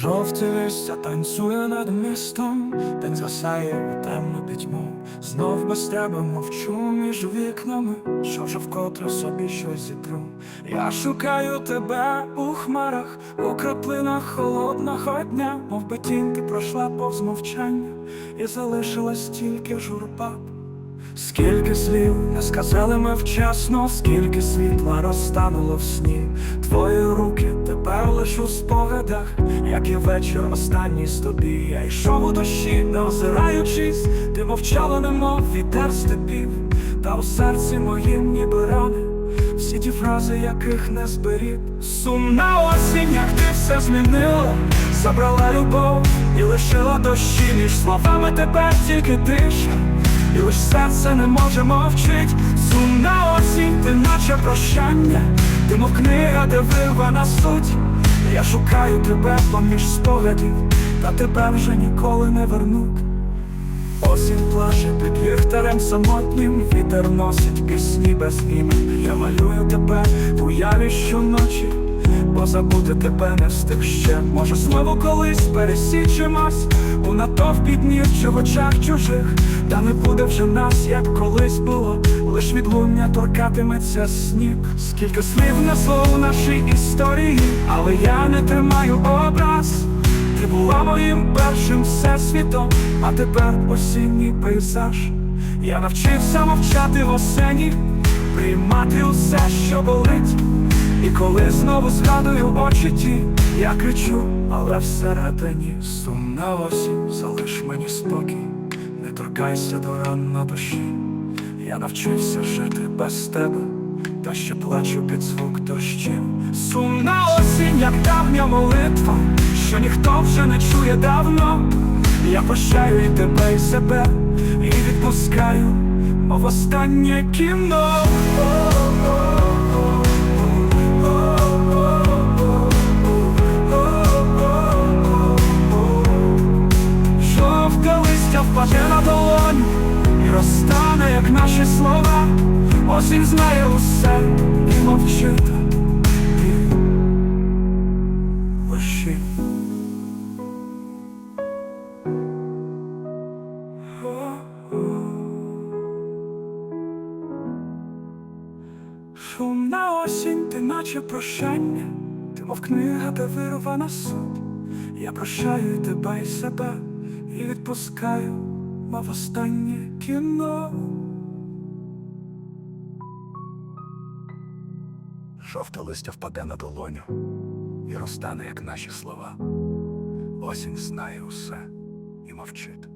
Жовте листя танцює над містом, день згасає у темну пітьму. Знов без тебе мовчу між вікнами, що вже вкотре собі щось зітру. Я шукаю тебе у хмарах, у краплинах холодного дня, мов би тінь ти пройшла повз мовчання, і залишилась тільки журба. Скільки слів не сказали ми вчасно, скільки світла розтануло в сні. Твої руки тепер лиш у спогадах, як і вечір останній з тобі. Я йшов у дощі, не озираючись, ти мовчала, немов вітер степів, та у серці моїм ніби рани, всі ті фрази, яких не зберіг. Сумна осінь, як ти все змінила, забрала любов і лишила дощі між словами тепер тільки тиша. І лиш серце не може мовчить. Сумна осінь, ти наче прощання. Ти мов книга, де вирвана суть. Я шукаю тебе поміж спогадів Та тебе вже ніколи не вернуть. Осінь плаче під ліхтарем самотнім. Вітер носить пісні без імен. Я малюю тебе уяві щоночі Бо забути тебе не встиг ще. Може знову колись пересічемось У натовпі днів чи в очах чужих. Та не буде вже нас, як колись було. Лиш відлуння торкатиметься сніг. Скільки слів несло у нашій історії Але я не тримаю образ. Ти була моїм першим всесвітом А тепер осінній пейзаж. Я навчився мовчати в осені Приймати усе, що болить і коли знову згадую очі ті, я кричу, але всередині сумна осінь, залиш мені спокій, не торкайся до ран на душі. Я навчився жити без тебе, та ще плачу під звук дощів. Сумна осінь, як давня молитва, що ніхто вже не чує давно. Я прощаю і тебе, і себе, і відпускаю, мов останнє кіно. Наші слова Осінь знає усе. І мовчить І Шумна осінь, ти наче прощання, ти мов книга, де вирвана суть. Я прощаю тебе і себе, і відпускаю, мов останнє кіно. Жовте листя впаде на долоню і розтане, як наші слова. Осінь знає усе і мовчить.